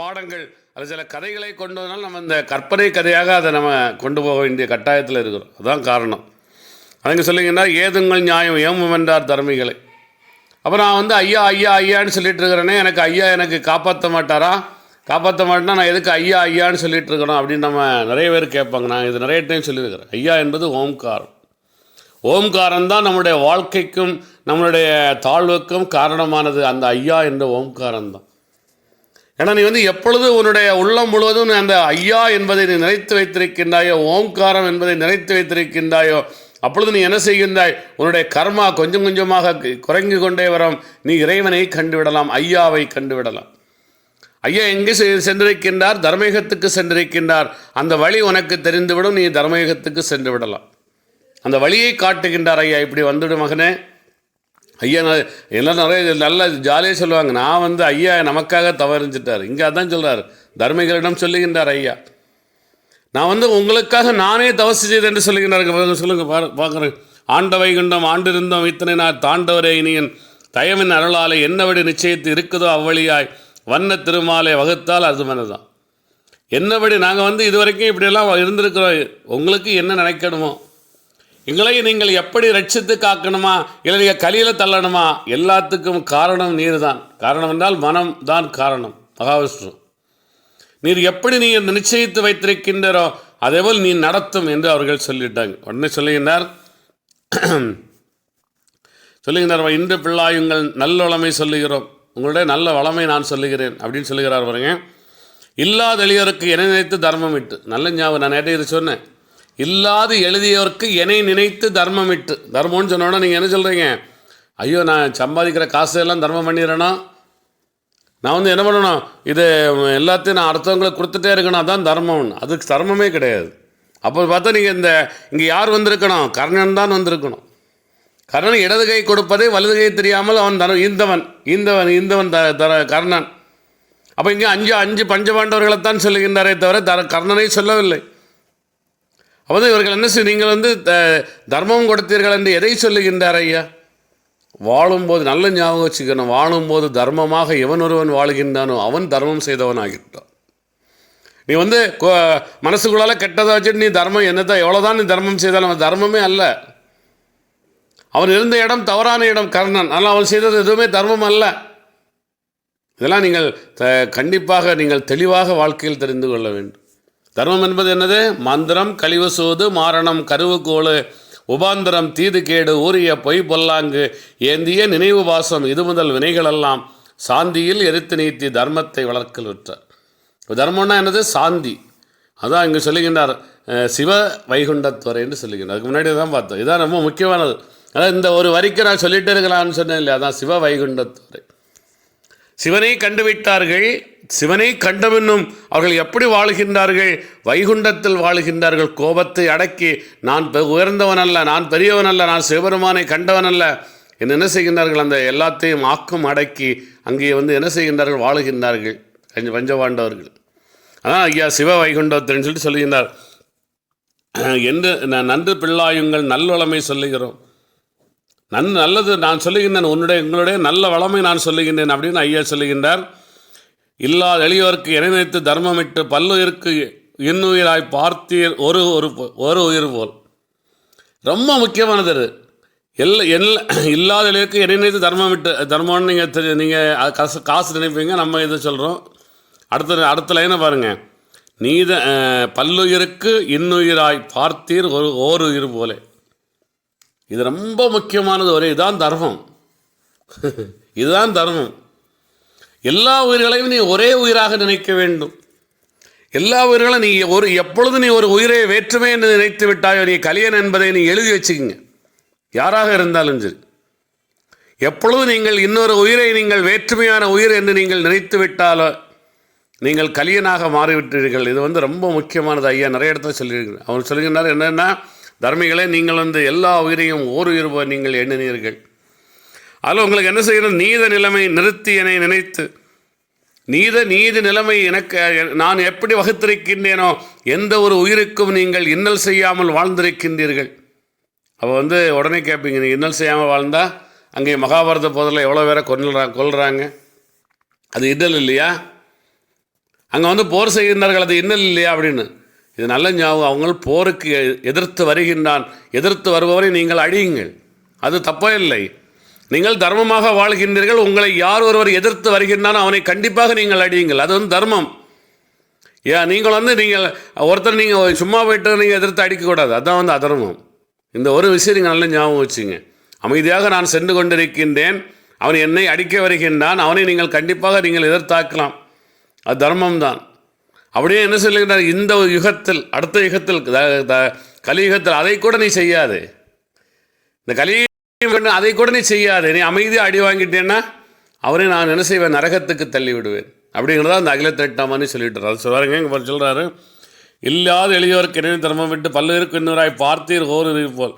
பாடங்கள் அது சில கதைகளை கொண்டு வந்தாலும் நம்ம இந்த கற்பனை கதையாக அதை நம்ம கொண்டு போக வேண்டிய கட்டாயத்தில் இருக்கிறோம். அதுதான் காரணம். அதுங்க சொல்லிங்கன்னா ஏதுங்கள் நியாயம்? ஏமும் என்றார் தர்மிகளை. அப்போ நான் வந்து ஐயா ஐயா ஐயான்னு சொல்லிட்டு இருக்கிறேனே எனக்கு ஐயா எனக்கு காப்பாற்ற மாட்டாரா? காப்பாற்ற மாட்டேன்னா நான் எதுக்கு ஐயா ஐயான்னு சொல்லிட்டு இருக்கிறோம் அப்படின்னு நம்ம நிறைய பேர் கேட்பாங்க. நான் இது நிறைய டைம் சொல்லியிருக்கிறேன். ஐயா என்பது ஓம்காரம். ஓம்காரம் தான் நம்முடைய வாழ்க்கைக்கும் நம்மளுடைய தாழ்வுக்கும் காரணமானது. அந்த ஐயா என்ற ஓம்காரம் தான். ஏன்னா நீ வந்து எப்பொழுது உன்னுடைய உள்ளம் முழுவதும் அந்த ஐயா என்பதை நீ நினைத்து வைத்திருக்கின்றாயோ ஓம்காரம் என்பதை நினைத்து வைத்திருக்கின்றாயோ அப்பொழுது நீ என்ன செய்கின்றாய்? உன்னுடைய கர்மா கொஞ்சம் கொஞ்சமாக குறைந்து கொண்டே வரும். நீ இறைவனை கண்டுவிடலாம் ஐயாவை கண்டுவிடலாம். ஐயா எங்கே செ- சென்றிருக்கின்றார்? தர்மயுகத்துக்கு சென்றிருக்கின்றார். அந்த வழி உனக்கு தெரிந்துவிடும் நீ தர்மயுகத்துக்கு சென்று விடலாம். அந்த வழியை காட்டுகின்றார் ஐயா இப்படி வந்துவிடும் மகனே. ஐயா நான் எல்லாம் நிறைய நல்ல ஜாலியாக சொல்லுவாங்க. நான் வந்து ஐயா நமக்காக தவறிஞ்சிட்டார். இங்கே அதான் சொல்கிறார் தர்மிகளிடம் சொல்லுகின்றார் ஐயா. நான் வந்து உங்களுக்காக நானே தவசு செய்தேன் என்று சொல்லுகின்றார்கள் சொல்லுங்க பார்க்குறேன் ஆண்ட வைகுண்டம் ஆண்டிருந்தோம் இத்தனை நான் தாண்டவரே இனியன் தயவின் அருளாலே என்னவடி நிச்சயத்து இருக்குதோ அவ்வழியாய் வண்ண திருமாலை வகுத்தால் அது மனதான் என்னபடி நாங்கள் வந்து இதுவரைக்கும் இப்படியெல்லாம் இருந்திருக்கிறோம். உங்களுக்கு என்ன நினைக்கணுமோ? எங்களை நீங்கள் எப்படி ரட்சித்து காக்கணுமா? இல்லை நீங்கள் கலியில் தள்ளணுமா? எல்லாத்துக்கும் காரணம் நீர் தான் காரணம் என்றால் மனம் தான் காரணம். மகாவிஷ்ணு. நீர் எப்படி நீ இந்த நிச்சயித்து வைத்திருக்கின்றோ அதேபோல் நீ நடத்தும் என்று அவர்கள் சொல்லிட்டாங்க. உடனே சொல்லுகின்றார் சொல்லுகின்றார் இன்று பிள்ளாயுங்கள் நல்லவளமை சொல்லுகிறோம். உங்களுடைய நல்ல வளமை நான் சொல்லுகிறேன். அப்படின்னு சொல்லுகிறார் பாருங்க. இல்லாத எளியோருக்கு என நினைத்து தர்மம் இட்டு. நல்ல ஞாபகம். நான் நேற்று இது சொன்னேன். இல்லாது எழுதியவர்க்கு என்னை நினைத்து தர்மம் இட்டு தர்மம்னு சொன்னோன்னா நீங்கள் என்ன சொல்கிறீங்க ஐயோ நான் சம்பாதிக்கிற காசு எல்லாம் தர்மம் பண்ணிடுறேனா? நான் வந்து என்ன பண்ணணும்? இது எல்லாத்தையும் நான் அடுத்தவங்களுக்கு கொடுத்துட்டே இருக்கணும் அதான் தர்மம் அதுக்கு தர்மமே கிடையாது. அப்போ பார்த்தா நீங்கள் இந்த இங்கே யார் வந்திருக்கணும்? கர்ணன் தான் வந்திருக்கணும். கர்ணன் இடது கை கொடுப்பதை வலது கை தெரியாமல் அவன் தர இந்தவன் இந்தவன் இந்தவன் த தர கர்ணன். அப்போ இங்கே அஞ்சு அஞ்சு பஞ்சபாண்டவர்களைத்தான் சொல்லுகின்றாரே தவிர தர கர்ணனை சொல்லவில்லை. அப்போ இவர்கள் என்ன செய்ய நீங்கள் வந்து த- தர்மம் கொடுத்தீர்கள் என்று எதை சொல்லுகின்றார் ஐயா? வாழும்போது நல்ல ஞாபகம் வச்சுக்கணும். வாழும்போது தர்மமாக எவன் ஒருவன் வாழுகின்றானோ அவன் தர்மம் செய்தவன் ஆகிட்டான் நீ வந்து மனசுக்குள்ளால கெட்டதை வச்சுட்டு நீ தர்மம் என்னதான் எவ்வளோதான் நீ தர்மம் செய்தாலும் அவன் தர்மமே அல்ல. அவன் இருந்த இடம் தவறான இடம் கர்ணன். ஆனால் அவன் செய்தது எதுவுமே தர்மம் அல்ல. இதெல்லாம் நீங்கள் த கண்டிப்பாக நீங்கள் தெளிவாக வாழ்க்கையில் தெரிந்து கொள்ள வேண்டும். தர்மம் என்பது என்னது? மந்திரம் கழிவு சூது மாரணம் கருவுக்கோளு உபாந்திரம் தீது கேடு பொய் பொல்லாங்கு ஏந்திய நினைவு வாசம் இது முதல் வினைகளெல்லாம். சாந்தியில் எரித்து நீத்தி தர்மத்தை வளர்க்கல் விற்றார் இப்போ தர்மம்னா என்னது? சாந்தி. அதான் இங்கே சொல்லுகின்றார் சிவ வைகுண்டத்துவரைன்னு சொல்லுகின்றார். அதுக்கு முன்னாடி தான் பார்த்தோம். இதான் ரொம்ப முக்கியமானது. அதான் இந்த ஒரு வரிக்கு நான் சொல்லிட்டு இருக்கலாம்னு சொன்னேன் இல்லையா? அதான் சிவ வைகுண்டத்துவரை சிவனை கண்டுவிட்டார்கள் சிவனை கண்டமென்னும் அவர்கள் எப்படி வாழுகின்றார்கள் வைகுண்டத்தில் வாழுகின்றார்கள் கோபத்தை அடக்கி நான் உயர்ந்தவன் அல்ல நான் பெரியவன் அல்ல நான் சிவபெருமானை கண்டவன் அல்ல என்று என்ன செய்கின்றார்கள் அந்த எல்லாத்தையும் ஆக்கம் அடக்கி அங்கே வந்து என்ன செய்கின்றார்கள் வாழுகின்றார்கள் பஞ்ச பஞ்சபாண்டவர்கள். அதான் ஐயா சிவ வைகுண்டத்தின்னு சொல்லிட்டு சொல்லுகின்றார். என்று நன்று பிள்ளாயுங்கள் நல்வளமை சொல்லுகிறோம். நன் நல்லது நான் சொல்லுகின்றேன் உன்னுடைய உங்களுடைய நல்ல வளமை நான் சொல்லுகின்றேன் அப்படின்னு ஐயா சொல்லுகின்றார். இல்லாத எளியோருக்கு இணைத்து தர்மமிட்டு பல்லுயிருக்கு இன்னுயிராய் பார்த்தீர் ஒரு ஒரு ஒரு உயிர் போல். ரொம்ப முக்கியமானது அது. எல்லா எல்ல இல்லாத எளியோருக்கு இணைத்து தர்மமிட்டு தர்மம்னு நீங்கள் தெரி நீங்கள் காசு காசு நினைப்பீங்க நம்ம இது சொல்கிறோம் அடுத்த அடுத்த லைனை பாருங்கள் நீத பல்லுயிருக்கு இன்னுயிராய் பார்த்தீர் ஒரு ஓர் உயிர் போலே. இது ரொம்ப முக்கியமானது ஒரு இதுதான் தர்மம். இதுதான் தர்மம். எல்லா உயிர்களையும் நீ ஒரே உயிராக நினைக்க வேண்டும். எல்லா உயிர்களும் நீ ஒரு எப்பொழுது நீ ஒரு உயிரை வேற்றுமை என்று நினைத்து விட்டாயோ நீ கலியன் என்பதை நீ எழுதி வச்சுக்கிங்க. யாராக இருந்தாலும் சரி. எப்பொழுது நீங்கள் இன்னொரு உயிரை நீங்கள் வேற்றுமையான உயிர் என்று நீங்கள் நினைத்து விட்டாலோ நீங்கள் கலியனாக மாறிவிட்டீர்கள். இது வந்து ரொம்ப முக்கியமானது. ஐயா நிறைய இடத்துல சொல்லியிருக்கிறேன் அவர் சொல்லுகின்றார் என்னென்னா தர்மிகளே நீங்கள் வந்து எல்லா உயிரையும் ஓர் உயிர் நீங்கள் எண்ணினீர்கள். அதில் உங்களுக்கு என்ன செய்யணும் நீத நிலைமை நிறுத்தி என்னை நினைத்து நீத நீதி நிலைமை எனக்கு நான் எப்படி வகுத்திருக்கின்றேனோ எந்த ஒரு உயிருக்கும் நீங்கள் இன்னல் செய்யாமல் வாழ்ந்திருக்கின்றீர்கள். அப்போ வந்து உடனே கேட்பீங்க நீங்கள் இன்னல் செய்யாமல் வாழ்ந்தா அங்கே மகாபாரத போதில் எவ்வளோ பேரை கொல்லுறாங்க கொல்றாங்க? அது இன்னல் இல்லையா? அங்கே வந்து போர் செய்கின்றார்கள் அது இன்னல் இல்லையா அப்படின்னு. இது நல்ல ஞாபகம். அவங்க போருக்கு எதிர்த்து வருகின்றான். எதிர்த்து வருபவரை நீங்கள் அடியுங்கள் அது தப்போ இல்லை. நீங்கள் தர்மமாக வாழ்கின்றீர்கள். உங்களை யார் ஒருவர் எதிர்த்து வருகின்றான் அவனை கண்டிப்பாக நீங்கள் அடியுங்கள் அது வந்து தர்மம். ஏன்? நீங்கள் வந்து நீங்கள் ஒருத்தர் நீங்கள் சும்மா போயிட்டு நீங்கள் எதிர்த்து அடிக்கக்கூடாது. அதான் வந்து அதர்மம். இந்த ஒரு விஷயம் நீங்கள் நல்ல ஞாபகம் வச்சுங்க. அமைதியாக நான் சென்று கொண்டிருக்கின்றேன். அவன் என்னை அடிக்க வருகின்றான். அவனை நீங்கள் கண்டிப்பாக நீங்கள் எதிர்த்தாக்கலாம். அது தர்மம் தான் அப்படியே என்ன சொல்லுகிறார் இந்த யுகத்தில் அடுத்த யுகத்தில் கலியுகத்தில் அதை கூட நீ செய்யாதே. இந்த கலியுகம் அதை கூட நீ செய்யாது. நீ அமைதியாக அடி வாங்கிட்டேன்னா அவரை நான் என்ன செய்வேன்? நரகத்துக்கு தள்ளி விடுவேன் அப்படிங்கிறதா அந்த அகில திரட்டாமன்னு சொல்லிட்டு அது சொல்கிறாருங்க இங்கே சொல்கிறாரு இல்லாத எளியோருக்கு இணைய தர்மம் விட்டு பல்லுயிருக்கு இன்னொராய் பார்த்தீர் ஓர் போல்.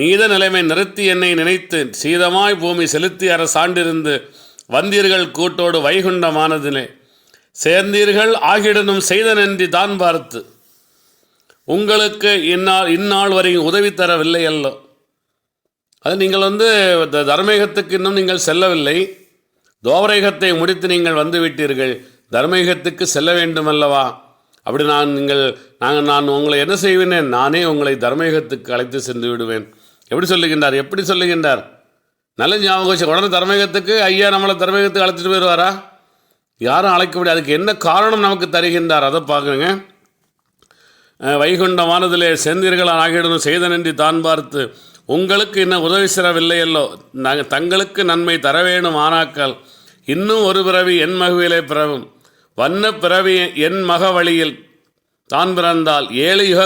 நீத நிலைமை நிறுத்தி என்னை நினைத்து சீதமாய் பூமி செலுத்தி அற சாண்டிருந்து வந்தீர்கள் கூட்டோடு வைகுண்டமானதிலே. சேர்ந்தீர்கள் ஆகிடனும் செய்த நன்றி தான் பார்த்து. உங்களுக்கு இந்நாள் இந்நாள் வரையும் உதவி தரவில்லை அல்லோ. அது நீங்கள் வந்து த- இன்னும் நீங்கள் செல்லவில்லை. தோவரேகத்தை முடித்து நீங்கள் வந்து விட்டீர்கள். தர்மேகத்துக்கு செல்ல வேண்டும் அல்லவா? அப்படி நான் நீங்கள் நாங்கள் நான் உங்களை என்ன செய்வேனே நானே உங்களை தர்மேகத்துக்கு அழைத்து சென்று விடுவேன். எப்படி சொல்லுகின்றார்? எப்படி சொல்லுகின்றார்? நல்ல ஞாபகம் வச்சு உடனே தர்மேகத்துக்கு ஐயா நம்மளை தர்மேகத்துக்கு அழைச்சிட்டு போயிடுவாரா? யாரும் அழைக்க முடியாது. அதுக்கு என்ன காரணம் நமக்கு தருகின்றார்? அதை பார்க்குங்க வைகுண்ட வைகுண்டமானதிலே செந்தீர்கள் ஆகிடும் செய்த நன்றி தான் பார்த்து உங்களுக்கு இன்னும் உதவி சிறவில்லையல்லோ? நாங்கள் தங்களுக்கு நன்மை தர வேணும் ஆனாக்கால் இன்னும் ஒரு பிறவி என் மகுவிலே பிறவும் வண்ண பிறவி என் மக வழியில் தான் பிறந்தால் ஏழு யுக